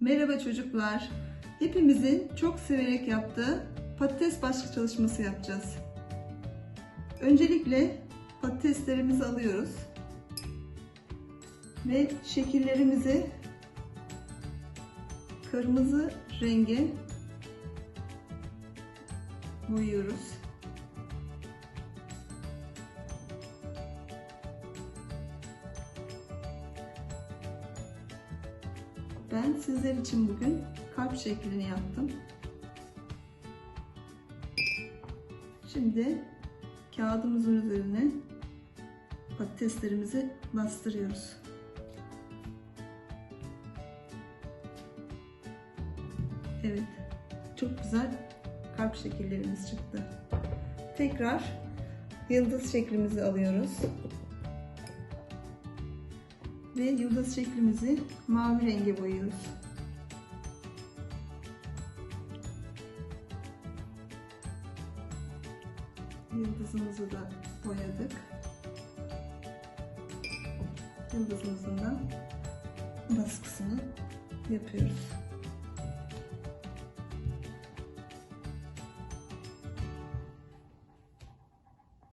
Merhaba çocuklar. Hepimizin çok severek yaptığı patates başlık çalışması yapacağız. Öncelikle patateslerimizi alıyoruz. Ve şekillerimizi kırmızı renge boyuyoruz. Ben sizler için bugün kalp şeklini yaptım. Şimdi kağıdımızın üzerine patateslerimizi bastırıyoruz. Evet, çok güzel kalp şekillerimiz çıktı. Tekrar yıldız şeklimizi alıyoruz. Ve yıldız şeklimizi mavi renge boyuyoruz. Yıldızımızı da boyadık. Yıldızımızın da baskısını yapıyoruz.